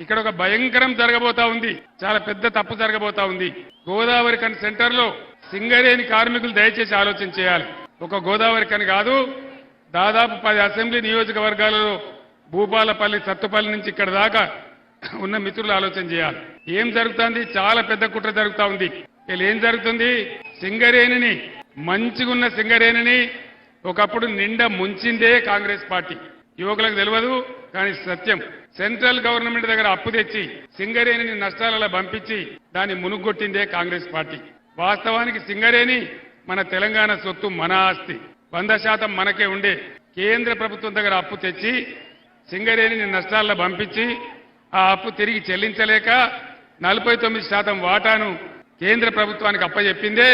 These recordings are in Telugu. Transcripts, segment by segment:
ఇక్కడ ఒక భయంకరం జరగబోతా ఉంది. చాలా పెద్ద తప్పు జరగబోతా ఉంది. గోదావరి కన్ సెంటర్లో సింగరేణి కార్మికులు దయచేసి ఆలోచన చేయాలి. ఒక గోదావరి కని కాదు దాదాపు పది అసెంబ్లీ నియోజకవర్గాలలో భూపాలపల్లి సత్తుపల్లి నుంచి ఇక్కడ దాకా ఉన్న మిత్రులు ఆలోచన చేయాలి. ఏం జరుగుతుంది? చాలా పెద్ద కుట్ర జరుగుతా ఉంది. వీళ్ళు ఏం జరుగుతుంది? సింగరేణిని మంచిగున్న సింగరేణిని ఒకప్పుడు నిండా ముంచిందే కాంగ్రెస్ పార్టీ. యువకులకు తెలియదు కానీ సత్యం. సెంట్రల్ గవర్నమెంట్ దగ్గర అప్పు తెచ్చి సింగరేణిని నష్టాలలో పంపించి దాన్ని మునుగొట్టిందే కాంగ్రెస్ పార్టీ. వాస్తవానికి సింగరేణి మన తెలంగాణ సొత్తు మన ఆస్తి. వంద శాతం మనకే ఉండే. కేంద్ర ప్రభుత్వం దగ్గర అప్పు తెచ్చి సింగరేణిని నష్టాల్లో పంపించి ఆ అప్పు తిరిగి చెల్లించలేక నలభై తొమ్మిది శాతం వాటాను కేంద్ర ప్రభుత్వానికి అప్పచెప్పిందే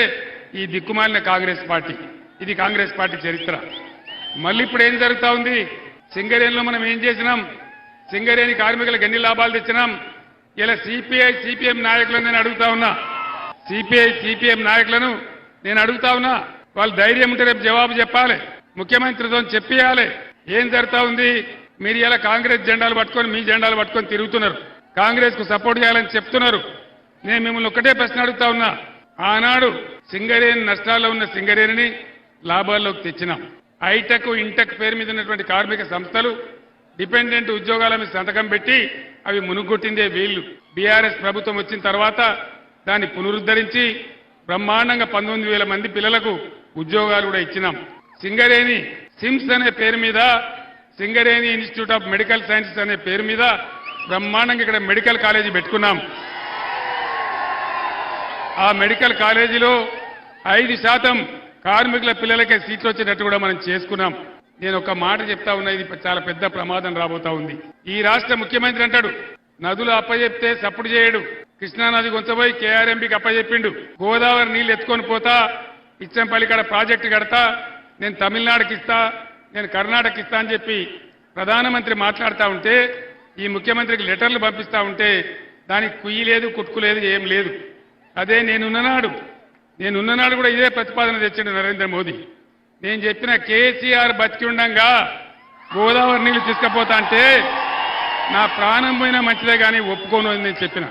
ఈ దిక్కుమాలిన కాంగ్రెస్ పార్టీ. ఇది కాంగ్రెస్ పార్టీ చరిత్ర. మళ్ళీ ఇప్పుడు ఏం జరుగుతా ఉంది? సింగరేణిలో మనం ఏం చేసినాం? సింగరేణి కార్మికులకు ఎన్ని లాభాలు తెచ్చినాం. ఇలా సిపిఐ సిపిఎం నాయకులను నేను అడుగుతా ఉన్నా. సిపిఐ సిపిఎం నాయకులను నేను అడుగుతా ఉన్నా. వాళ్ళు ధైర్యం ఉంటే రేపు జవాబు చెప్పాలి. ముఖ్యమంత్రితో చెప్పియాలి. ఏం జరుగుతా ఉంది? మీరు ఇలా కాంగ్రెస్ జెండాలు పట్టుకొని మీ జెండాలు పట్టుకొని తిరుగుతున్నారు. కాంగ్రెస్కు సపోర్ట్ చేయాలని చెప్తున్నారు. నేను మిమ్మల్ని ఒక్కటే ప్రశ్న అడుగుతా ఉన్నా. ఆనాడు సింగరేణి నష్టాల్లో ఉన్న సింగరేణిని లాభాల్లోకి తెచ్చినాం. ఐటెక్ ఇంటెక్ పేరు మీద ఉన్నటువంటి కార్మిక సంస్థలు డిపెండెంట్ ఉద్యోగాల మీద సంతకం పెట్టి అవి మునుగొట్టిందే వీళ్ళు బీఆర్ఎస్ ప్రభుత్వం వచ్చిన తర్వాత దాన్ని పునరుద్ధరించి బ్రహ్మాండంగా పంతొమ్మిది వేల మంది పిల్లలకు ఉద్యోగాలు కూడా ఇచ్చినాం. సింగరేణి సిమ్స్ అనే పేరు మీద Singareni institute of medical sciences అనే పేరు మీద బ్రహ్మాండంగా ఇక్కడ మెడికల్ కాలేజీ పెట్టుకున్నాం. ఆ మెడికల్ కాలేజీలో ఐదు శాతం కార్మికుల పిల్లలకే సీట్లు వచ్చేటట్టు కూడా మనం చేసుకున్నాం. నేను ఒక మాట చెప్తా ఉన్నా ఇది చాలా పెద్ద ప్రమాదం రాబోతా ఉంది. ఈ రాష్ట్ర ముఖ్యమంత్రి అంటాడు నదులు అప్పజెప్తే సప్పుడు చేయడు. కృష్ణానది కొంచపోయి కేఆర్ఎంపీకి అప్పజెప్పిండు. గోదావరి నీళ్ళు ఎత్తుకొని పోతా ఇచ్చంపల్లి కాడ ప్రాజెక్టు కడతా నేను తమిళనాడుకి ఇస్తా నేను కర్ణాటక ఇస్తా అని చెప్పి ప్రధానమంత్రి మాట్లాడుతూ ఉంటే ఈ ముఖ్యమంత్రికి లెటర్లు పంపిస్తా ఉంటే దానికి కుయ్యి లేదు కుట్టుకు లేదు ఏం లేదు. అదే నేనున్ననాడు నేను ఉన్ననాడు కూడా ఇదే ప్రతిపాదన తెచ్చిండు నరేంద్ర మోదీ. నేను చెప్పిన కేసీఆర్ బతికి ఉండంగా గోదావరి నీళ్ళు తీసుకపోతా అంటే నా ప్రాణం పోయినా మంచిదే కానీ ఒప్పుకోను అని నేను చెప్పిన.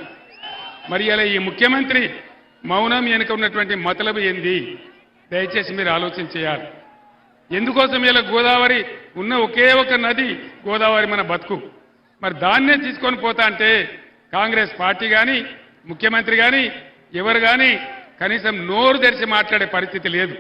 మరి ఇలా ఈ ముఖ్యమంత్రి మౌనం వెనుక ఉన్నటువంటి మతలబు ఏంది? దయచేసి మీరు ఆలోచన చేయాలి. ఎందుకోసం ఇలా గోదావరి ఉన్న ఒకే ఒక నది గోదావరి మన బతుకు? మరి దాన్నే తీసుకొని పోతా అంటే కాంగ్రెస్ పార్టీ కానీ ముఖ్యమంత్రి కానీ ఎవరు కానీ కనీసం నోరు తెరిచి మాట్లాడే పరిస్థితి లేదు.